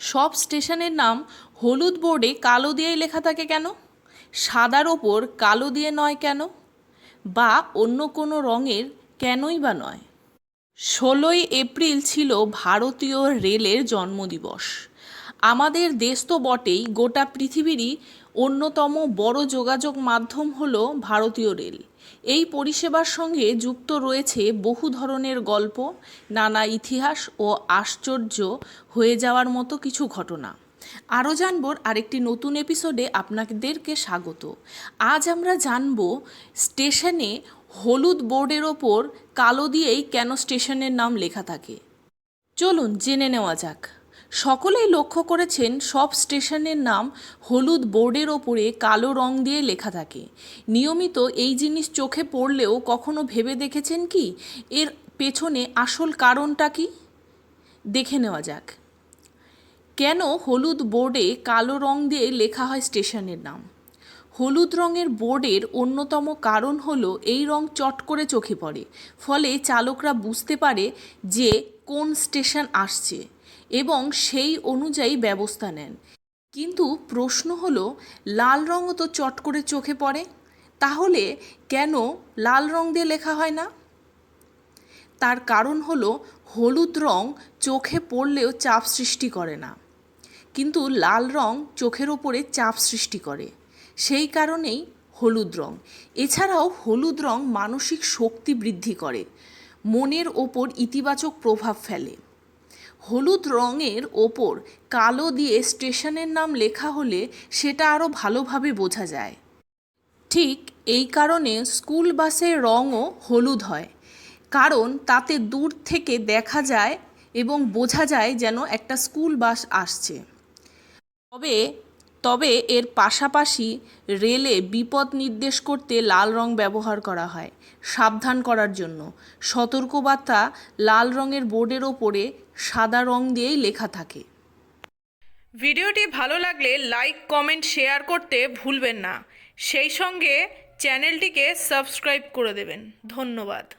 সব স্টেশনের নাম হলুদ বোর্ডে কালো দিয়েই লেখা থাকে কেন? সাদার ওপর কালো দিয়ে নয় কেন? বা অন্য কোনো রঙের কেনই বা নয়? ষোলোই এপ্রিল ছিল ভারতীয় রেলের জন্মদিবস। আমাদের দেশ তো বটেই, গোটা পৃথিবীরই অন্যতম বড় যোগাযোগ মাধ্যম হল ভারতীয় রেল। এই পরিষেবার সঙ্গে যুক্ত রয়েছে বহু ধরনের গল্প, নানা ইতিহাস ও আশ্চর্য হয়ে যাওয়ার মতো কিছু ঘটনা। আরও জানব আরেকটি নতুন এপিসোডে আপনাদেরকে স্বাগত। আজ আমরা জানব স্টেশনে হলুদ বোর্ডের ওপর কালো দিয়েই কেন স্টেশনের নাম লেখা থাকে। চলুন জেনে নেওয়া যাক। সকলেই লক্ষ্য করেছেন সব স্টেশনের নাম হলুদ বোর্ডের ওপরে কালো রং দিয়ে লেখা থাকে। নিয়মিত এই জিনিস চোখে পড়লেও কখনো ভেবে দেখেছেন কি? এর পেছনে আসল কারণটা কি? দেখে নেওয়া যাক। কেন হলুদ বোর্ডে কালো রং দিয়ে লেখা হয় স্টেশনের নাম? হলুদ রঙের বোর্ডের অন্যতম কারণ হলো এই রং চট করে চোখে পড়ে। ফলে চালকরা বুঝতে পারে যে কোন স্টেশন আসছে। এবং সেই অনুযায়ী ব্যবস্থা নেন। কিন্তু প্রশ্ন হলো, লাল রঙও তো চট করে চোখে পড়ে, তাহলে কেন লাল রং দিয়ে লেখা হয় না? তার কারণ হলো, হলুদ রং চোখে পড়লেও চাপ সৃষ্টি করে না। কিন্তু লাল রং চোখের ওপরে চাপ সৃষ্টি করে, সেই কারণেই হলুদ রং। এছাড়াও হলুদ রং মানসিক শক্তি বৃদ্ধি করে, মনের ওপর ইতিবাচক প্রভাব ফেলে। হলুদ রঙের ওপর কালো দিয়ে স্টেশনের নাম লেখা হলে সেটা আরও ভালোভাবে বোঝা যায়। ঠিক এই কারণে স্কুল বাসের রঙও হলুদ হয়। কারণ তাতে দূর থেকে দেখা যায় এবং বোঝা যায় যেন একটা স্কুল বাস আসছে। তবে তবে এর পাশাপাশি রেলে বিপদ নির্দেশ করতে লাল রং ব্যবহার করা হয়। সাবধান করার জন্য। সতর্কবার্তা লাল রঙের বোর্ডের ওপরে সাদা রং দিয়েই লেখা থাকে। ভিডিওটি ভালো লাগলে লাইক, কমেন্ট, শেয়ার করতে ভুলবেন না। সেই সঙ্গে চ্যানেলটিকে সাবস্ক্রাইব করে দেবেন। ধন্যবাদ।